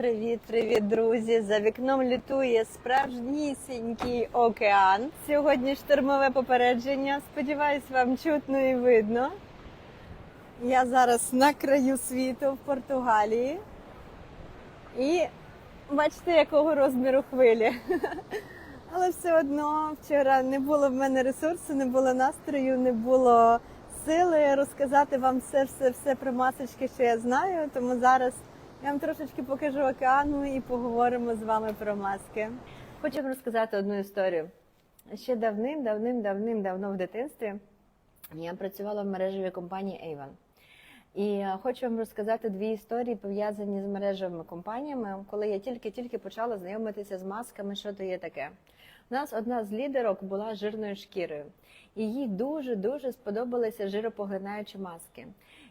Привіт, привіт, друзі! За вікном літує справжнісінький океан. Сьогодні штормове попередження. Сподіваюсь, вам чутно і видно. Я зараз на краю світу в Португалії. І бачите, якого розміру хвилі. Але все одно вчора не було в мене ресурсу, не було настрою, не було сили розказати вам все, все, все про масочки, що я знаю. Тому зараз я вам трошечки покажу океану і поговоримо з вами про маски. Хочу вам розказати одну історію. Ще давним, давним, давним, давно в дитинстві я працювала в мережевій компанії Avon. І хочу вам розказати дві історії пов'язані з мережевими компаніями, коли я тільки-тільки почала знайомитися з масками, що то є таке. У нас одна з лідерок була жирною шкірою, і їй дуже дуже сподобалися жиропоглинаючі маски.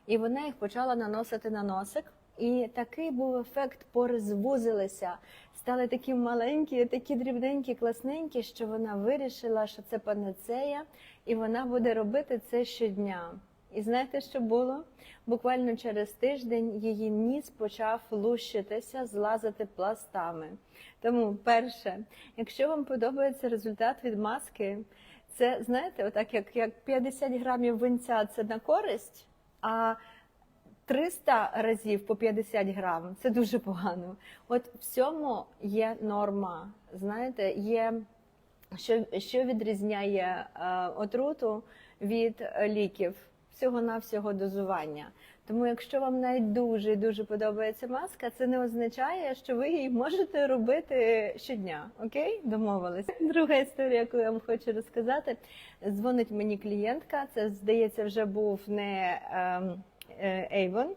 І вона їх почала наносити на носик. І такий був ефект, пори звузилися, стали такі маленькі, такі дрібненькі, класненькі, що вона вирішила, що це панацея, і вона буде робити це щодня. І знаєте, що було? Буквально через тиждень її ніс почав лущитися, злазити пластами. Тому, перше, якщо вам подобається результат від маски, це знаєте, отак як, як 50 грамів винця це на користь, а 300 разів по 50 грам це дуже погано. От в цьому є норма. Знаєте, є що, що відрізняє е, отруту від ліків всього-навсього дозування. Тому, якщо вам навіть дуже дуже подобається маска, це не означає, що ви її можете робити щодня. Окей, домовились. Друга історія, яку я вам хочу розказати, дзвонить мені клієнтка. Це здається, вже був не е, Avon.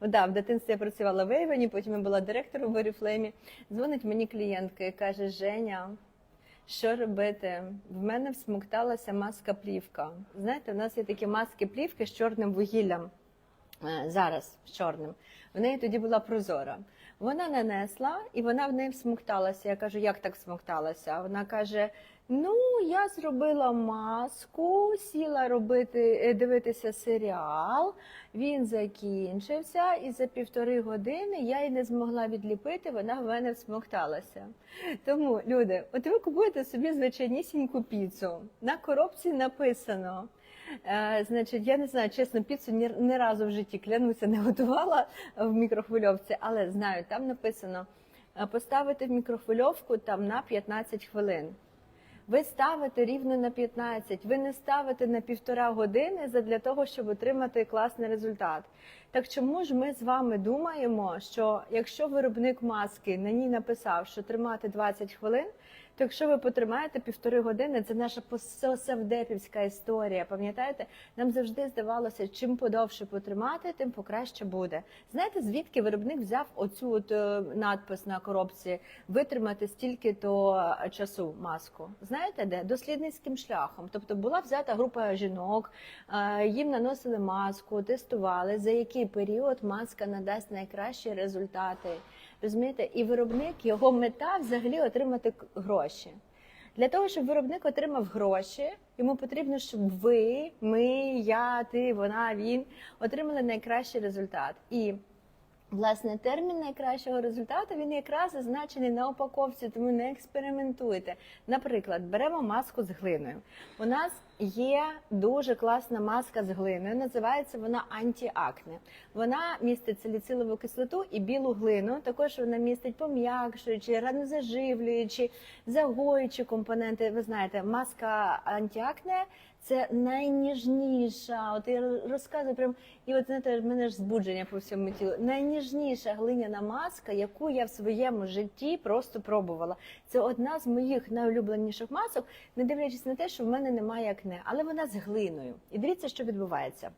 Да, в дитинстві я працювала в Avon, потім я була директором в Oriflame. Дзвонить мені клієнтка і каже: Женя. Що робити? В мене всмокталася маска плівка. Знаєте, у нас є такі маски плівки з чорним вугіллям. Е, Зараз з чорним. В неї тоді була прозора. Вона нанесла і вона в неї всмокталася. Я кажу, як так всмокталася? Вона каже: Ну, я зробила маску, сіла робити, е, дивитися серіал. Він закінчився, і за півтори години я її не змогла відліпити. Вона в мене всмокталася. Тому, люди, от ви купуєте собі звичайнісіньку піцу. На коробці написано. Е, значить, я не знаю, чесно, піцу ні, ні разу в житті клянуся, не готувала в мікрохвильовці, але знаю, там написано е, поставити в мікрохвильовку там на 15 хвилин. Ви ставите рівно на 15, ви не ставите на півтора години для того, щоб отримати класний результат. Так чому ж ми з вами думаємо, що якщо виробник маски на ній написав, що тримати 20 хвилин, то якщо ви потримаєте півтори години, це наша пососевдепівська історія. Пам'ятаєте, нам завжди здавалося, чим подовше потримати, тим покраще буде. Знаєте, звідки виробник взяв оцю от е, надпис на коробці витримати стільки то часу маску? Знаєте, де дослідницьким шляхом? Тобто була взята група жінок, е, їм наносили маску, тестували за який період маска надасть найкращі результати. Розумієте, і виробник його мета взагалі отримати гроші. Для того, щоб виробник отримав гроші, йому потрібно, щоб ви, ми, я, ти, вона, він отримали найкращий результат. І Власне, термін найкращого результату він якраз зазначений на упаковці, тому не експериментуйте. Наприклад, беремо маску з глиною. У нас є дуже класна маска з глиною. Називається вона антіакне. Вона містить саліцилову кислоту і білу глину. Також вона містить пом'якшуючі, ранозаживлюючі, загоюючі компоненти. Ви знаєте, маска антіакне це найніжніша. От я розказую прям, і от знаєте, в мене ж збудження по всьому тілу. Найніжніша глиняна маска, яку я в своєму житті просто пробувала. Це одна з моїх найулюбленіших масок, не дивлячись на те, що в мене немає акне, але вона з глиною. І дивіться, що відбувається.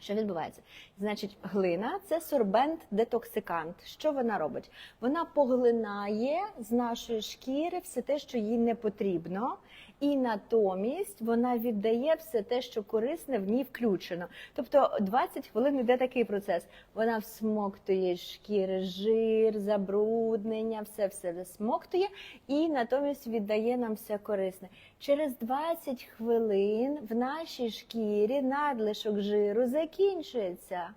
Що відбувається? Значить, глина це сорбент-детоксикант. Що вона робить? Вона поглинає з нашої шкіри все те, що їй не потрібно, і натомість вона віддає все те, що корисне в ній включено. Тобто 20 хвилин йде такий процес. Вона всмоктує шкіри жир, забруднення, все все засмоктує, і натомість віддає нам все корисне. Через 20 хвилин в нашій шкірі надлишок жиру закінчується.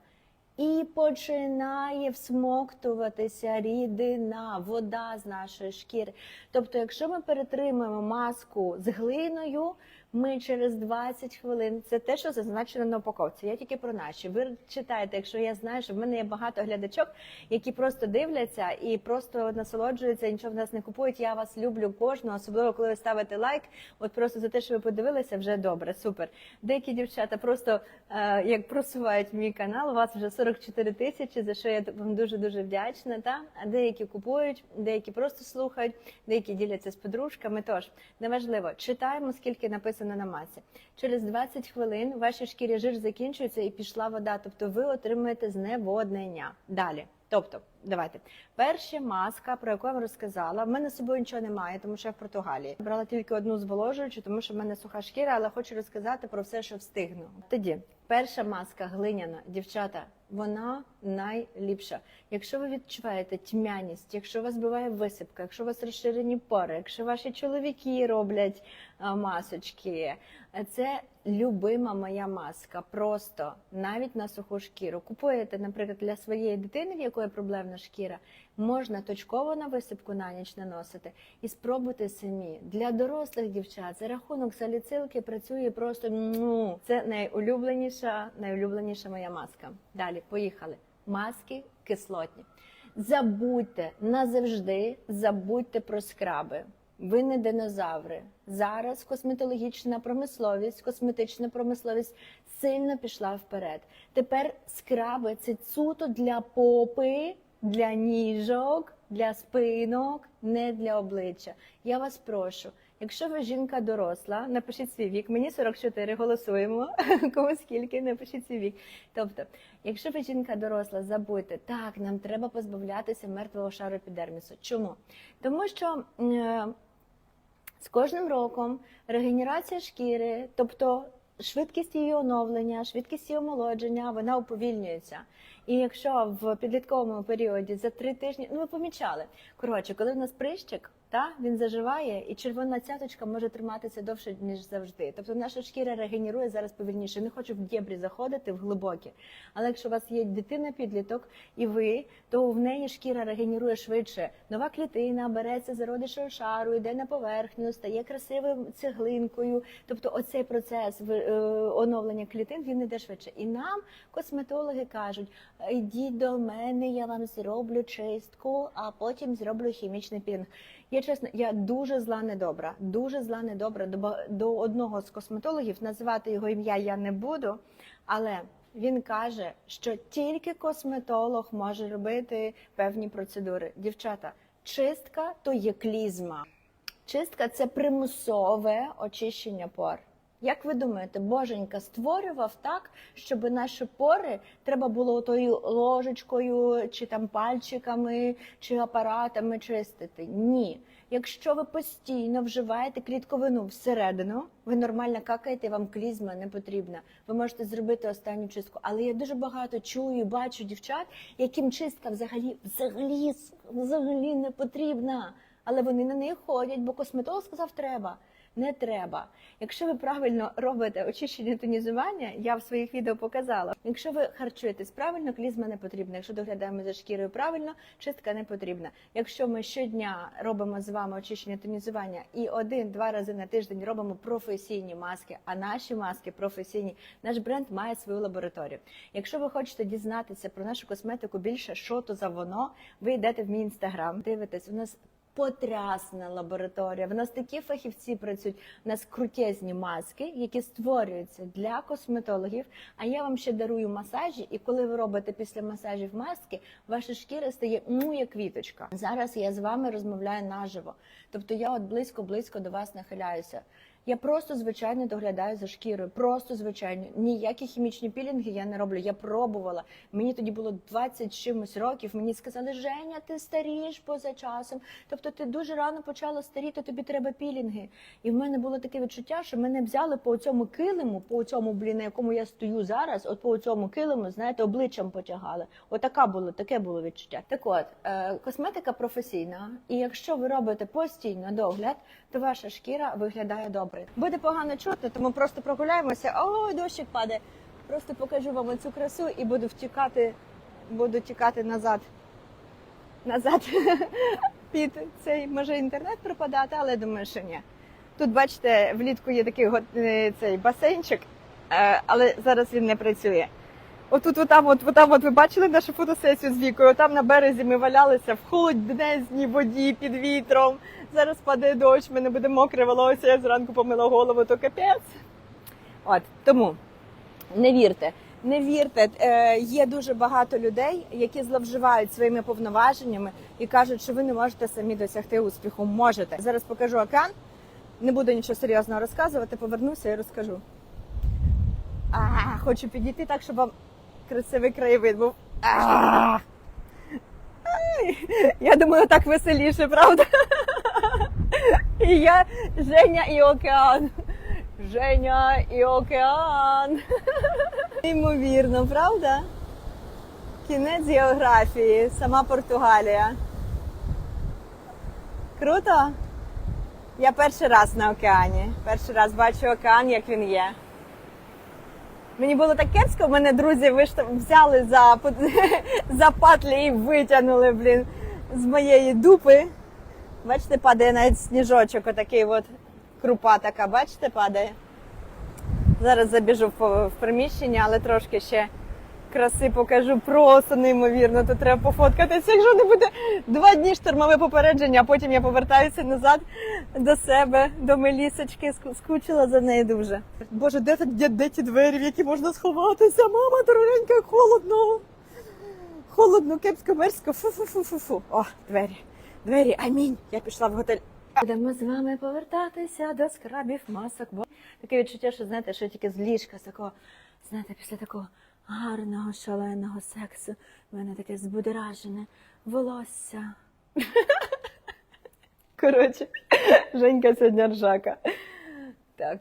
І починає всмоктуватися рідина, вода з нашої шкіри. Тобто, якщо ми перетримуємо маску з глиною, ми через 20 хвилин це те, що зазначено на упаковці. Я тільки про наші. Ви читаєте, якщо я знаю, що в мене є багато глядачок, які просто дивляться і просто насолоджуються, нічого в нас не купують. Я вас люблю кожного, особливо коли ви ставите лайк. От просто за те, що ви подивилися, вже добре, супер. Деякі дівчата просто е, як просувають мій канал. У вас вже 44 тисячі, за що я вам дуже дуже вдячна. Та а деякі купують, деякі просто слухають, деякі діляться з подружками. Тож неважливо, читаємо скільки написано на масі. Через 20 хвилин у вашій шкірі жир закінчується і пішла вода. Тобто ви отримуєте зневоднення. Далі. Тобто, давайте перша маска, про яку я вам розказала. В мене з собою нічого немає, тому що я в Португалії. Брала тільки одну зволожуючу, тому що в мене суха шкіра, але хочу розказати про все, що встигну. Тоді перша маска глиняна, дівчата. Вона найліпша. Якщо ви відчуваєте тьмяність, якщо вас буває висипка, якщо у вас розширені пори, якщо ваші чоловіки роблять масочки, це любима моя маска. Просто навіть на суху шкіру. Купуєте, наприклад, для своєї дитини, в якої проблемна шкіра, можна точково на висипку на ніч наносити і спробуйте самі. Для дорослих дівчат за рахунок саліцилки працює просто ну, це найулюбленіша, найулюбленіша моя маска. Далі, поїхали. Маски кислотні. Забудьте назавжди, забудьте про скраби. Ви не динозаври. Зараз косметологічна промисловість, косметична промисловість сильно пішла вперед. Тепер скраби це суто для попи, для ніжок, для спинок, не для обличчя. Я вас прошу. Якщо ви жінка доросла, напишіть свій вік. Мені 44, голосуємо. Кому скільки, напишіть свій вік. Тобто, якщо ви жінка доросла, забудьте, так, нам треба позбавлятися мертвого шару епідермісу. Чому? Тому що е, з кожним роком регенерація шкіри, тобто швидкість її оновлення, швидкість її омолодження, вона уповільнюється. І якщо в підлітковому періоді за три тижні, ну ви помічали, коротше, коли в нас прищик, та він заживає, і червона цяточка може триматися довше ніж завжди. Тобто наша шкіра регенерує зараз повільніше. Не хочу в дєбрі заходити в глибокі. Але якщо у вас є дитина, підліток і ви, то в неї шкіра регенерує швидше. Нова клітина береться зародишого шару, йде на поверхню, стає красивою цеглинкою. Тобто, оцей процес е, оновлення клітин він іде швидше. І нам косметологи кажуть: йдіть до мене, я вам зроблю чистку, а потім зроблю хімічний пілінг. Я чесно, я дуже зла недобра, дуже зла недобра до, до одного з косметологів. Називати його ім'я я не буду, але він каже, що тільки косметолог може робити певні процедури. Дівчата, чистка то є клізма. Чистка це примусове очищення пор. Як ви думаєте, боженька створював так, щоб наші пори треба було тою ложечкою, чи там пальчиками, чи апаратами чистити? Ні. Якщо ви постійно вживаєте клітковину всередину, ви нормально какаєте, вам клізма не потрібна. Ви можете зробити останню чистку. Але я дуже багато чую, бачу дівчат, яким чистка взагалі взагалі взагалі не потрібна. Але вони на неї ходять, бо косметолог сказав, треба. Не треба. Якщо ви правильно робите очищення тонізування, я в своїх відео показала. Якщо ви харчуєтесь правильно, клізма не потрібна. Якщо доглядаємо за шкірою правильно, чистка не потрібна. Якщо ми щодня робимо з вами очищення тонізування і один-два рази на тиждень робимо професійні маски, а наші маски професійні, наш бренд має свою лабораторію. Якщо ви хочете дізнатися про нашу косметику більше, що то за воно, ви йдете в мій інстаграм, дивитесь, у нас потрясна лабораторія. В нас такі фахівці працюють. У нас крутезні маски, які створюються для косметологів. А я вам ще дарую масажі, і коли ви робите після масажів маски, ваша шкіра стає ну як квіточка. Зараз я з вами розмовляю наживо. Тобто я от близько-близько до вас нахиляюся. Я просто звичайно доглядаю за шкірою, просто звичайно. Ніякі хімічні пілінги я не роблю. Я пробувала. Мені тоді було 20 чимось років. Мені сказали, Женя, ти старієш поза часом. Тобто ти дуже рано почала старіти, тобі треба пілінги. І в мене було таке відчуття, що мене взяли по цьому килиму, по цьому блін, на якому я стою зараз, от по цьому килиму, знаєте, обличчям потягали. Отака було, таке було відчуття. Так от, е, косметика професійна, і якщо ви робите постійно догляд, то ваша шкіра виглядає добре. Буде погано чути, тому просто прогуляємося. Ой, дощик падає. Просто покажу вам цю красу і буду втікати буду тікати назад. Назад під цей може інтернет пропадати, але думаю, що ні. Тут, бачите, влітку є такий е, цей басейнчик, е, але зараз він не працює. Отут, отам, от, отам, от ви бачили нашу фотосесію з вікою. Там на березі ми валялися в холоднезній воді під вітром. Зараз падає дощ, в мене буде мокре волосся, я зранку помила голову, то капець. От тому не вірте. Не вірте, Е, є дуже багато людей, які зловживають своїми повноваженнями і кажуть, що ви не можете самі досягти успіху. Можете. Зараз покажу океан. Не буду нічого серйозного розказувати, повернуся і розкажу. А, хочу підійти так, щоб вам красивий краєвид був. А! Я думаю, так веселіше, правда? І я Женя і океан. Женя і океан. Неймовірно, правда? Кінець географії, сама Португалія. Круто? Я перший раз на океані. Перший раз бачу океан, як він є. Мені було так кепсько, мене друзі виштов... взяли за, за патлі і витягнули, блін, з моєї дупи. Бачите, падає навіть сніжочок, отакий от крупа така, бачите, падає. Зараз забіжу в, приміщення, але трошки ще краси покажу. Просто неймовірно. Тут треба пофоткатися. Якщо не буде два дні штормове попередження, а потім я повертаюся назад до себе, до Мелісочки. Скучила за нею дуже. Боже, де, де, де ті двері, в які можна сховатися? Мама, дорогенька, холодно. Холодно, кепсько, мерзко. Фу-фу-фу-фу-фу. О, двері. Двері, амінь. Я пішла в готель. Будемо з вами повертатися до скрабів масок. Бо таке відчуття, що знаєте, що тільки з ліжка, з такого, знаєте, після такого гарного, шаленого сексу в мене таке збудеражене волосся. Коротше, Женька сьогодні ржака. Так.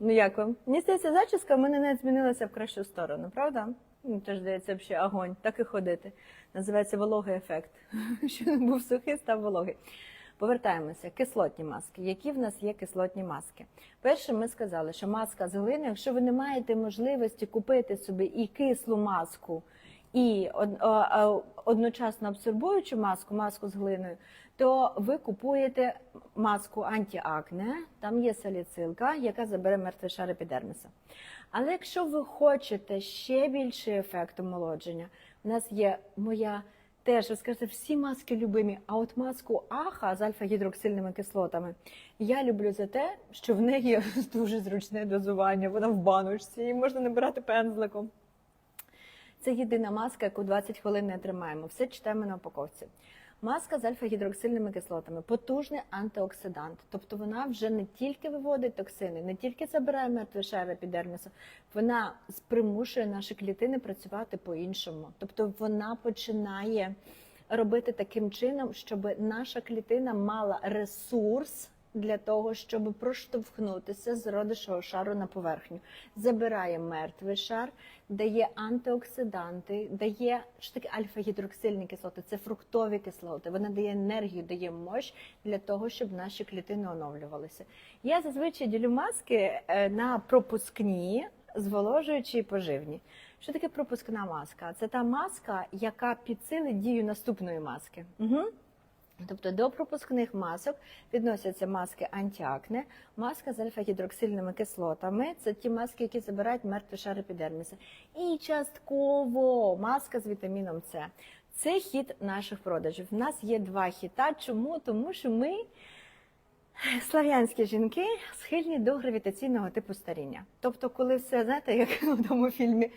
Ну як вам? Мені здається, зачіска в мене не змінилася в кращу сторону, правда? Ну, теж здається, взагалі огонь, так і ходити. Називається вологий ефект. Що був сухий, став вологий. Повертаємося. Кислотні маски. Які в нас є кислотні маски? Перше, ми сказали, що маска з глини, якщо ви не маєте можливості купити собі і кислу маску, і одночасно абсорбуючу маску, маску з глиною, то ви купуєте маску антиакне, там є саліцилка, яка забере мертвий шар епідерміса. Але якщо ви хочете ще більший ефект омолодження, у нас є моя теж, ви скажете, всі маски любимі, а от маску Аха з альфа-гідроксильними кислотами я люблю за те, що в неї дуже зручне дозування, вона в баночці, її можна набирати пензликом. Це єдина маска, яку 20 хвилин не тримаємо. Все читаємо на упаковці. Маска з альфа-гідроксильними кислотами потужний антиоксидант. Тобто вона вже не тільки виводить токсини, не тільки забирає мертві шари епідермісу, вона примушує наші клітини працювати по-іншому. Тобто вона починає робити таким чином, щоб наша клітина мала ресурс для того, щоб проштовхнутися з родишого шару на поверхню. Забирає мертвий шар, дає антиоксиданти, дає що таке альфа-гідроксильні кислоти, це фруктові кислоти. Вона дає енергію, дає мощ для того, щоб наші клітини оновлювалися. Я зазвичай ділю маски е, на пропускні, зволожуючі і поживні. Що таке пропускна маска? Це та маска, яка підсилить дію наступної маски. Угу. Тобто до пропускних масок відносяться маски антиакне, маска з альфа-гідроксильними кислотами. Це ті маски, які забирають мертвий шар епідерміса. І частково маска з вітаміном С. Це хід наших продажів. У нас є два хіта. Чому? Тому що ми, слав'янські жінки, схильні до гравітаційного типу старіння. Тобто, коли все, знаєте, як в тому фільмі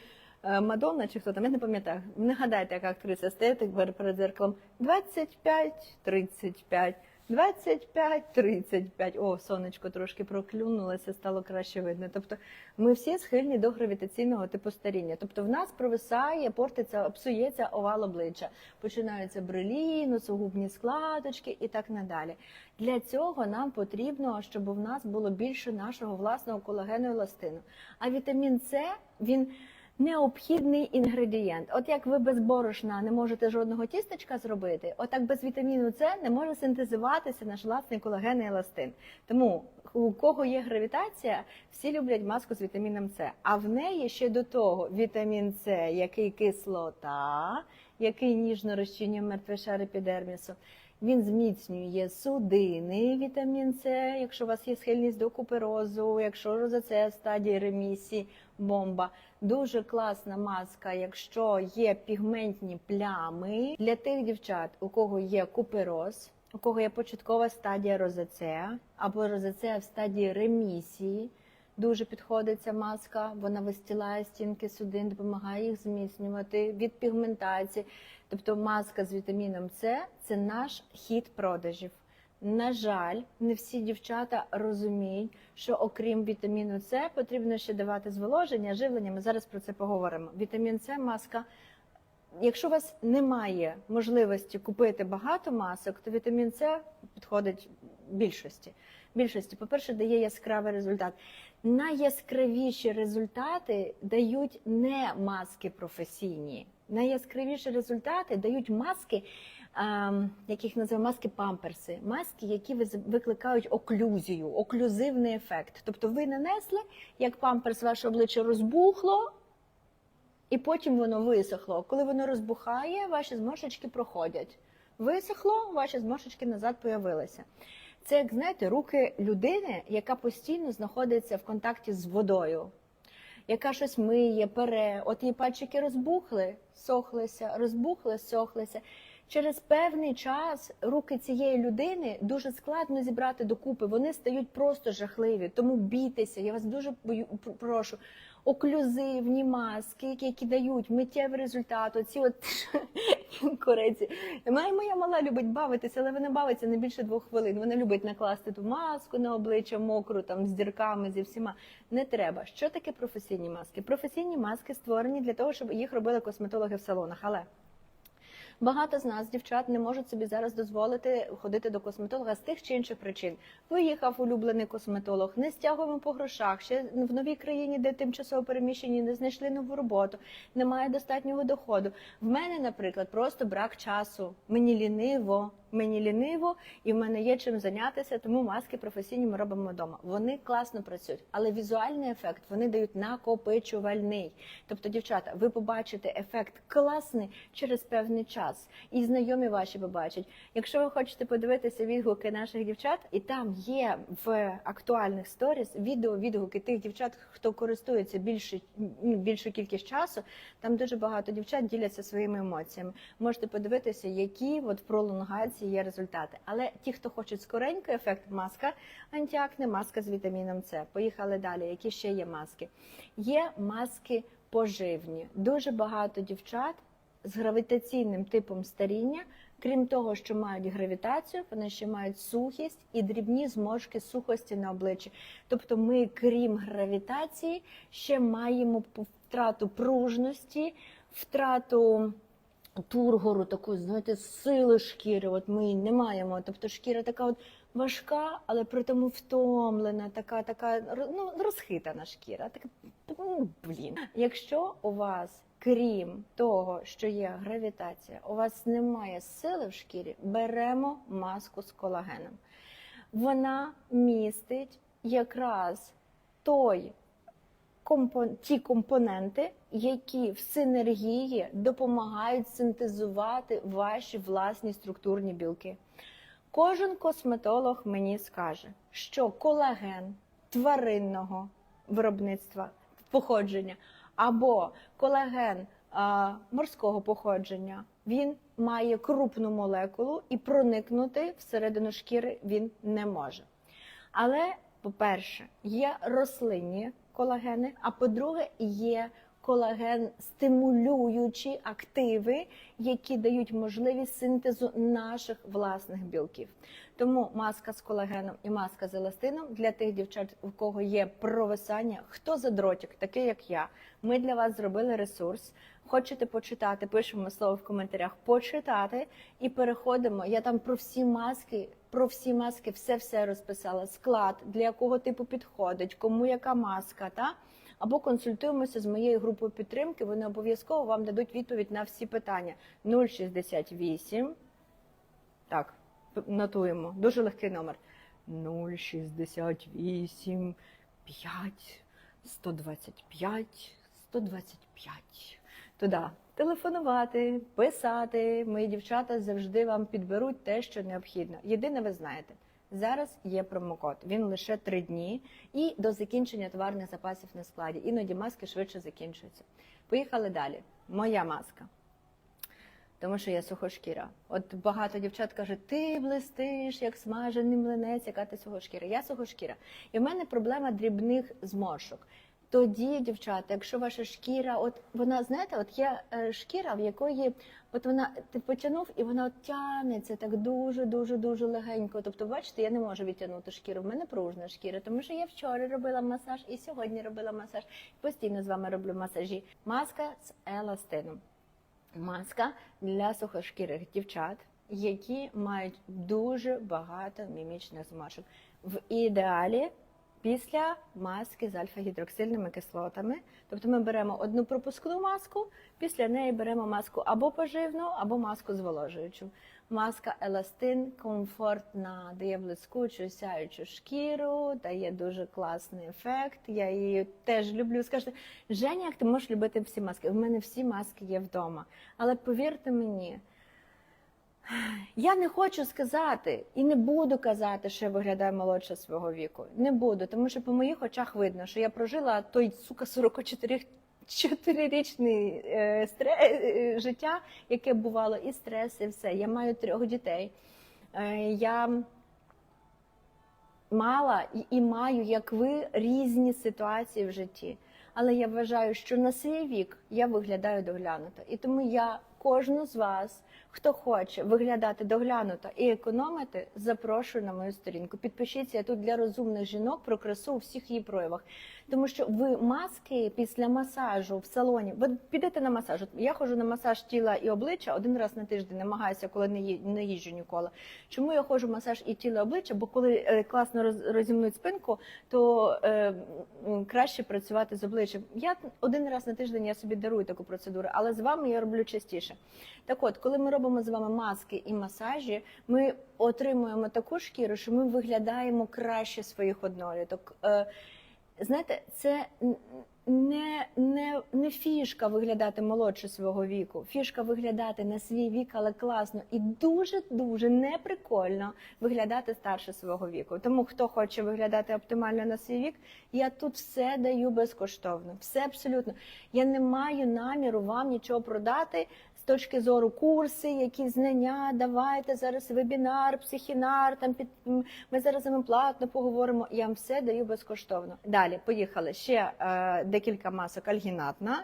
Мадонна чи хто там, я не пам'ятаю. Не гадайте, яка актриса стоїть так перед зеркалом. 25, 35, 25, 35. О, сонечко трошки проклюнулося, стало краще видно. Тобто ми всі схильні до гравітаційного типу старіння. Тобто в нас провисає, портиться, псується овал обличчя. Починаються брелі, носогубні складочки і так надалі. Для цього нам потрібно, щоб в нас було більше нашого власного колагену і еластину. А вітамін С він необхідний інгредієнт. От як ви без борошна не можете жодного тістечка зробити, отак без вітаміну С не може синтезуватися наш власний колаген і еластин. Тому у кого є гравітація, всі люблять маску з вітаміном С. А в неї ще до того вітамін С, який кислота, який ніжно розчинює мертвий шар епідермісу. Він зміцнює судини, вітамін С, якщо у вас є схильність до куперозу, якщо розоцея в стадії ремісії, бомба. Дуже класна маска, якщо є пігментні плями для тих дівчат, у кого є купероз, у кого є початкова стадія розоцея або розоцея в стадії ремісії. Дуже підходить ця маска, вона вистілає стінки судин, допомагає їх зміцнювати від пігментації. Тобто маска з вітаміном С це наш хід продажів. На жаль, не всі дівчата розуміють, що окрім вітаміну С потрібно ще давати зволоження, живлення. Ми зараз про це поговоримо. Вітамін С маска. Якщо у вас немає можливості купити багато масок, то вітамін С підходить більшості. Більшості, по-перше, дає яскравий результат. Найяскравіші результати дають не маски професійні. Найяскравіші результати дають маски, ем, яких називаємо маски памперси, маски, які викликають оклюзію, оклюзивний ефект. Тобто ви нанесли, як памперс ваше обличчя розбухло, і потім воно висохло. Коли воно розбухає, ваші зморшечки проходять. Висохло, ваші зморшечки назад появилися. Це, як знаєте, руки людини, яка постійно знаходиться в контакті з водою, яка щось миє, пере, от її пальчики розбухли, сохлися, розбухли, сохлися. Через певний час руки цієї людини дуже складно зібрати докупи. Вони стають просто жахливі. Тому бійтеся. Я вас дуже прошу. Оклюзивні маски, які дають миттєвий результат. Оці от кореці. Моя, моя мала любить бавитися, але вона бавиться не більше двох хвилин. Вона любить накласти ту маску на обличчя мокру, там з дірками, зі всіма. Не треба. Що таке професійні маски? Професійні маски створені для того, щоб їх робили косметологи в салонах. Але Багато з нас, дівчат, не можуть собі зараз дозволити ходити до косметолога з тих чи інших причин. Виїхав улюблений косметолог, не стягуємо по грошах, ще в новій країні, де тимчасово переміщені, не знайшли нову роботу, немає достатнього доходу. В мене, наприклад, просто брак часу. Мені ліниво, мені ліниво, і в мене є чим зайнятися, тому маски професійні ми робимо вдома. Вони класно працюють, але візуальний ефект вони дають накопичувальний. Тобто, дівчата, ви побачите ефект класний через певний час, і знайомі ваші побачать. Якщо ви хочете подивитися відгуки наших дівчат, і там є в актуальних сторіс відео відгуки тих дівчат, хто користується більше ну, більшу кількість часу. Там дуже багато дівчат діляться своїми емоціями. Можете подивитися, які от в пролонгації є результати. Але ті, хто хочуть скоренько ефект, маска антіакне, маска з вітаміном С. Поїхали далі. Які ще є маски? Є маски поживні. Дуже багато дівчат з гравітаційним типом старіння, крім того, що мають гравітацію, вони ще мають сухість і дрібні зморшки сухості на обличчі. Тобто, ми, крім гравітації, ще маємо втрату пружності, втрату. Тургору таку, знаєте, сили шкіри. От ми не маємо. Тобто шкіра така от важка, але при тому втомлена, така, така ну, розхитана шкіра. Така, ну, блін. Якщо у вас, крім того, що є гравітація, у вас немає сили в шкірі, беремо маску з колагеном. Вона містить якраз той компон- ті компоненти, які в синергії допомагають синтезувати ваші власні структурні білки. Кожен косметолог мені скаже, що колаген тваринного виробництва походження або колаген а, морського походження, він має крупну молекулу і проникнути всередину шкіри він не може. Але, по-перше, є рослинні колагени, а по-друге, є колаген стимулюючі активи, які дають можливість синтезу наших власних білків. Тому маска з колагеном і маска з еластином для тих дівчат, у кого є провисання, хто задротик, такий як я. Ми для вас зробили ресурс. Хочете почитати, пишемо слово в коментарях почитати і переходимо. Я там про всі маски, про всі маски, все все розписала. Склад, для якого типу підходить, кому яка маска, та або консультуємося з моєю групою підтримки. Вони обов'язково вам дадуть відповідь на всі питання. 068. Так, нотуємо. Дуже легкий номер. 068 5 125 125. Туди телефонувати, писати. Мої дівчата завжди вам підберуть те, що необхідно. Єдине, ви знаєте, зараз є промокод. Він лише три дні і до закінчення товарних запасів на складі. Іноді маски швидше закінчуються. Поїхали далі. Моя маска. Тому що я сухошкіра. От багато дівчат кажуть, ти блистиш, як смажений млинець, яка ти сухошкіра. Я сухошкіра. І в мене проблема дрібних зморшок. Тоді, дівчата, якщо ваша шкіра, от вона, знаєте, от є е, шкіра, в якої от вона ти потягнув і вона от тягнеться так дуже, дуже, дуже легенько. Тобто, бачите, я не можу відтягнути шкіру. В мене пружна шкіра, тому що я вчора робила масаж і сьогодні робила масаж. Постійно з вами роблю масажі. Маска з еластином маска для сухошкірих дівчат, які мають дуже багато мімічних змашок. В ідеалі після маски з альфа-гідроксильними кислотами. Тобто ми беремо одну пропускну маску, після неї беремо маску або поживну, або маску зволожуючу. Маска Еластин комфортна, дає блискучу, сяючу шкіру, дає дуже класний ефект. Я її теж люблю. Скажете, Женя, як ти можеш любити всі маски? У мене всі маски є вдома. Але повірте мені, я не хочу сказати і не буду казати, що я виглядаю молодше свого віку. Не буду, тому що по моїх очах видно, що я прожила той сука 44 чотирирічний е, е, життя, яке бувало, і стрес, і все. Я маю трьох дітей. Е, я мала і, і маю, як ви, різні ситуації в житті. Але я вважаю, що на свій вік я виглядаю доглянуто. І тому я кожну з вас, хто хоче виглядати доглянуто і економити, запрошую на мою сторінку. Підпишіться тут для розумних жінок про красу у всіх її проявах. Тому що ви маски після масажу в салоні, ви підете на масаж. Я ходжу на масаж тіла і обличчя один раз на тиждень, намагаюся, коли не їжджу ніколи. Чому я ходжу масаж і тіла і обличчя? Бо коли е, класно роз- розімнуть спинку, то е, краще працювати з обличчям. Я один раз на тиждень я собі дарую таку процедуру, але з вами я роблю частіше. Так от, коли ми робимо з вами маски і масажі, ми отримуємо таку шкіру, що ми виглядаємо краще своїх одноліток. Е, Знаєте, це не, не, не фішка виглядати молодше свого віку. Фішка виглядати на свій вік, але класно і дуже дуже неприкольно виглядати старше свого віку. Тому хто хоче виглядати оптимально на свій вік, я тут все даю безкоштовно. Все абсолютно. Я не маю наміру вам нічого продати точки зору курси, які знання. Давайте зараз вебінар, психінар. Там під ми зараз з платно поговоримо. Я вам все даю безкоштовно. Далі поїхали. Ще е, декілька масок. Альгінатна, е,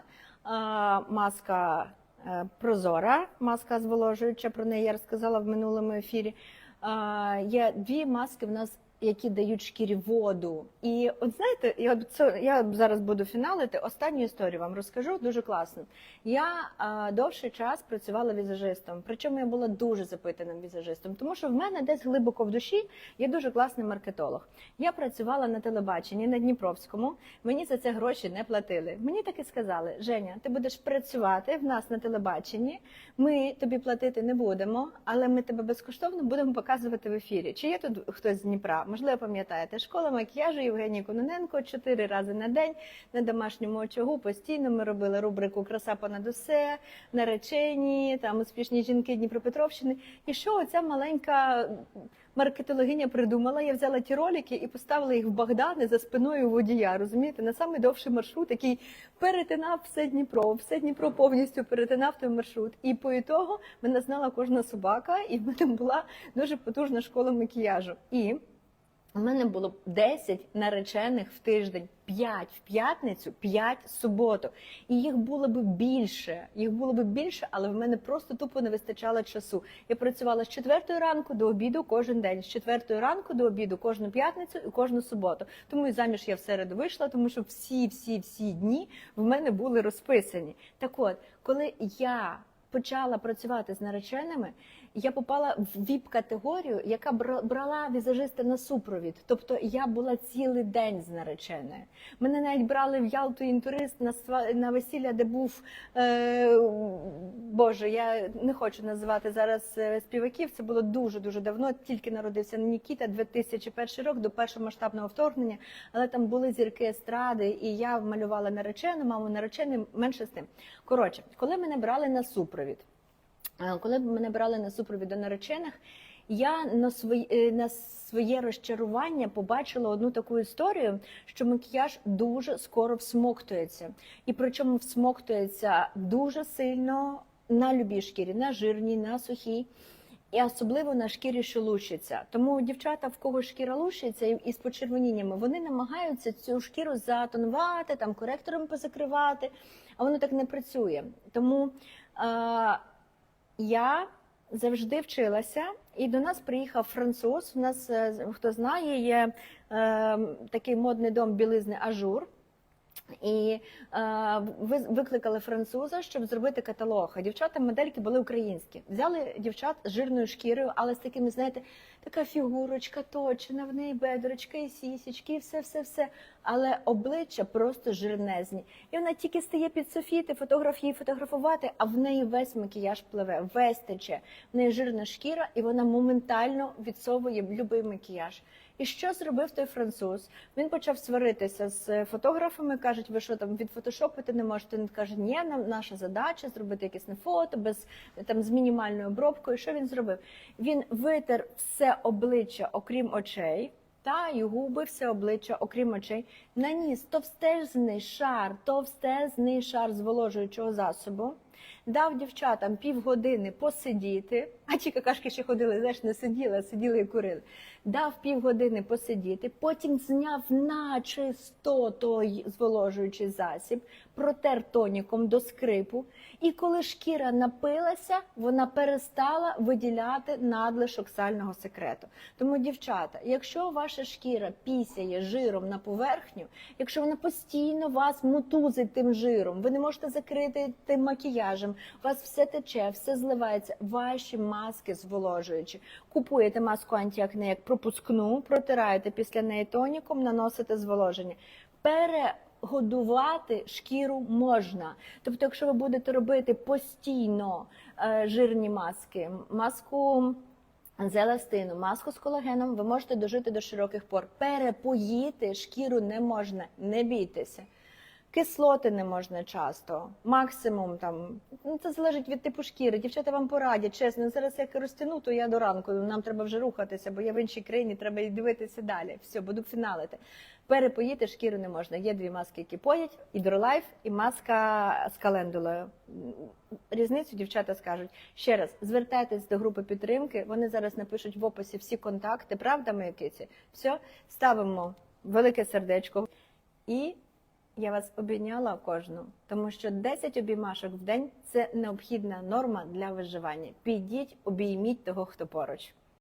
маска е, прозора, маска зволожуюча. Про неї я розказала в минулому ефірі. Е, є дві маски в нас. Які дають шкірі воду, і от знаєте, я це я зараз буду фіналити. Останню історію вам розкажу дуже класно. Я а, довший час працювала візажистом, причому я була дуже запитаним візажистом, тому що в мене десь глибоко в душі є дуже класний маркетолог. Я працювала на телебаченні на Дніпровському. Мені за це гроші не платили. Мені так і сказали: Женя, ти будеш працювати в нас на телебаченні. Ми тобі платити не будемо, але ми тебе безкоштовно будемо показувати в ефірі. Чи є тут хтось з Дніпра? Можливо, пам'ятаєте, школа макіяжу Євгенії Кононенко чотири рази на день на домашньому очагу. Постійно ми робили рубрику Краса понад усе, наречені, там успішні жінки Дніпропетровщини. І що оця маленька маркетологиня придумала? Я взяла ті ролики і поставила їх в Богдани за спиною водія. Розумієте, на самий довший маршрут, який перетинав все Дніпро, все Дніпро повністю перетинав той маршрут. І по ітогу мене знала кожна собака, і в мене була дуже потужна школа макіяжу. І у мене було 10 наречених в тиждень, 5 в п'ятницю, 5 в суботу. І їх було б більше. Їх було б більше, але в мене просто тупо не вистачало часу. Я працювала з 4 ранку до обіду кожен день, з 4 ранку до обіду кожну п'ятницю і кожну суботу. Тому і заміж я в середу вийшла, тому що всі, всі, всі дні в мене були розписані. Так от, коли я почала працювати з нареченими, я попала в віп-категорію, яка бра- брала візажиста на супровід. Тобто я була цілий день з нареченою. Мене навіть брали в Ялту інтурист на сва- на весілля, де був е, Боже, я не хочу називати зараз е, співаків. Це було дуже дуже давно. Тільки народився Нікіта, 2001 рік до першого масштабного вторгнення. Але там були зірки естради, і я малювала наречену, маму наречений, менше з тим. Коротше, коли мене брали на супровід. Коли мене брали на супровід наречених, я на своє, е, на своє розчарування побачила одну таку історію, що макіяж дуже скоро всмоктується. І причому всмоктується дуже сильно на любій шкірі, на жирній, на сухій. І особливо на шкірі, що лущиться. Тому дівчата, в кого шкіра лущиться і, з почервоніннями, вони намагаються цю шкіру затонувати, там коректором позакривати, а воно так не працює. Тому е, я завжди вчилася, і до нас приїхав француз. У нас, е, хто знає, є е, такий модний дом білизни Ажур. І е, ви викликали француза, щоб зробити каталог. А дівчата модельки були українські. Взяли дівчат з жирною шкірою, але з такими, знаєте, така фігурочка точена, в неї бедрочка і сісічки, і все, все, все. Але обличчя просто жирнезні. І вона тільки стає під софіти, фотограф її фотографувати, а в неї весь макіяж пливе, весь тече. В неї жирна шкіра, і вона моментально відсовує будь-який макіяж. І що зробив той француз? Він почав сваритися з фотографами. кажуть, ви що там відфотошопити не можете? Він каже, ні, нам наша задача зробити якісне фото без там з мінімальною обробкою. Що він зробив? Він витер все обличчя, окрім очей. Та і губи, все обличчя, окрім очей, наніс товстезний шар, товстезний шар зволожуючого засобу, дав дівчатам півгодини посидіти, а ті какашки ще ходили, знаєш, не сиділи, а сиділи і курили. Дав півгодини посидіти, потім зняв на чисто той зволожуючий засіб, протер тоніком до скрипу. І коли шкіра напилася, вона перестала виділяти надлишок сального секрету. Тому, дівчата, якщо ваша шкіра пісяє жиром на поверхню, якщо вона постійно вас мутузить тим жиром, ви не можете закрити тим макіяжем, у вас все тече, все зливається. Ваші маски зволожуючі. Купуєте маску антиакне як пропускну, протираєте після неї тоніком, наносите зволоження. Перегодувати шкіру можна. Тобто, якщо ви будете робити постійно е, жирні маски, маску з еластину, маску з колагеном, ви можете дожити до широких пор. Перепоїти шкіру не можна, не бійтеся. Кислоти не можна часто, максимум там. Ну це залежить від типу шкіри. Дівчата вам порадять, чесно. Зараз як розтягну, то я до ранку. Нам треба вже рухатися, бо я в іншій країні, треба і дивитися далі. Все, буду фіналити. Перепоїти шкіру не можна. Є дві маски, які поять: Ідролайф і маска з календулою. Різницю дівчата скажуть. Ще раз звертайтесь до групи підтримки. Вони зараз напишуть в описі всі контакти. Правда, мої киці? Все, ставимо велике сердечко і. Я вас обійняла кожну, тому що 10 обіймашок в день це необхідна норма для виживання. Підіть, обійміть того, хто поруч.